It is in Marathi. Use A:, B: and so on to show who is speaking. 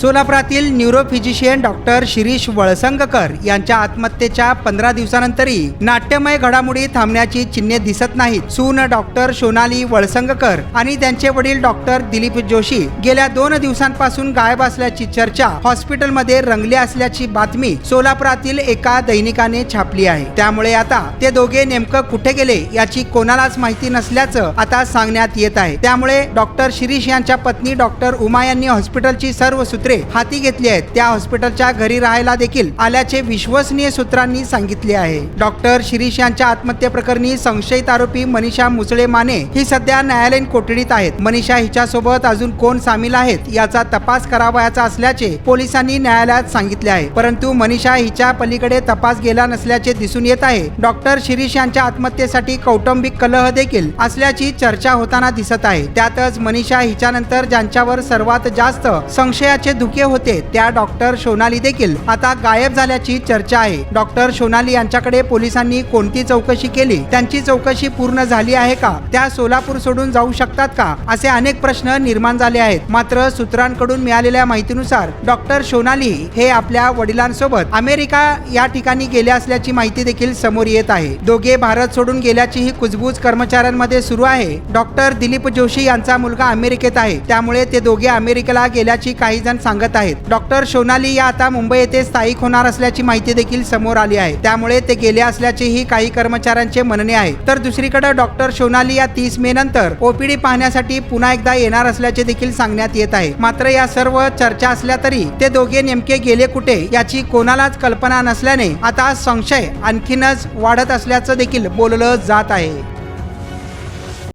A: सोलापुरातील न्यूरोफिजिशियन डॉक्टर शिरीष वळसंगकर यांच्या आत्महत्येच्या पंधरा दिवसानंतरही नाट्यमय घडामोडी थांबण्याची चिन्हे दिसत नाहीत. सून डॉक्टर सोनाली वळसंगकर आणि त्यांचे वडील डॉक्टर दिलीप जोशी गेल्या दोन दिवसांपासून गायब असल्याची चर्चा हॉस्पिटलमध्ये रंगली असल्याची बातमी सोलापुरातील एका दैनिकाने छापली आहे. त्यामुळे आता ते दोघे नेमकं कुठे गेले याची कोणालाच माहिती नसल्याचं आता सांगण्यात येत आहे. त्यामुळे डॉक्टर शिरीष यांच्या पत्नी डॉक्टर उमा यांनी हॉस्पिटलची सर्व सूत्र हाती घेतली आहेत. त्या हॉस्पिटलच्या घरी राहायला देखील आल्याचे विश्वसनीय सूत्रांनी सांगितले आहे. डॉक्टर शिरीष यांच्या आत्महत्येप्रकरणी संशयित आरोपी मनीषा मुसळे माने ही सध्या न्यायालयीन कोठडीत आहेत. मनीषा हिच्यासोबत अजून कोण सामील आहेत याचा तपास करावयाचा असल्याचे पोलिसांनी न्यायालयात सांगितले आहे. परंतु मनीषा हिच्या पलीकडे तपास गेला नसल्याचे दिसून येत आहे. डॉक्टर शिरीष यांच्या आत्महत्येसाठी कौटुंबिक कलह देखील असल्याची चर्चा होताना दिसत आहे. त्यातच मनीषा हिच्यानंतर ज्यांच्यावर सर्वात जास्त संशयाचे धुके होते. त्या डॉक्टर सोनाली देखील आता गायब झाल्याची चर्चा आहे. डॉक्टर सोनाली यांच्याकडे पोलिसांनी कोणती चौकशी केली? त्यांची चौकशी पूर्ण झाली आहे का? त्या सोलापूर सोडून जाऊ शकतात का? असे अनेक प्रश्न निर्माण झाले आहेत. मात्र सूत्रांकडून मिळालेल्या माहितीनुसार डॉक्टर सोनाली हे आपल्या वडिलांसोबत अमेरिका या ठिकाणी गेले असल्याची माहिती देखील समोर येत आहे. दोघे भारत सोडून गेल्याची ही कुजबूज कर्मचाऱ्यांमध्ये सुरू आहे. डॉक्टर दिलीप जोशी यांचा मुलगा अमेरिकेत आहे. त्यामुळे ते दोघे अमेरिकेला गेल्याची काही जण सांगत आहेत. डॉक्टर सोनाली या आता मुंबई येथे स्थायिक होणार असल्याची माहिती देखील समोर आली आहे. त्यामुळे ते गेले असल्याचेही काही कर्मचाऱ्यांचे म्हणणे आहे. तर दुसरीकडे डॉक्टर सोनाली या तीस मे नंतर ओपीडी पाहण्यासाठी पुन्हा एकदा येणार असल्याचे देखील सांगण्यात येत आहे. मात्र या सर्व चर्चा असल्या तरी ते दोघे नेमके गेले कुठे याची कोणालाच कल्पना नसल्याने आता संशय आणखीनच वाढत असल्याचं देखील बोललं जात आहे.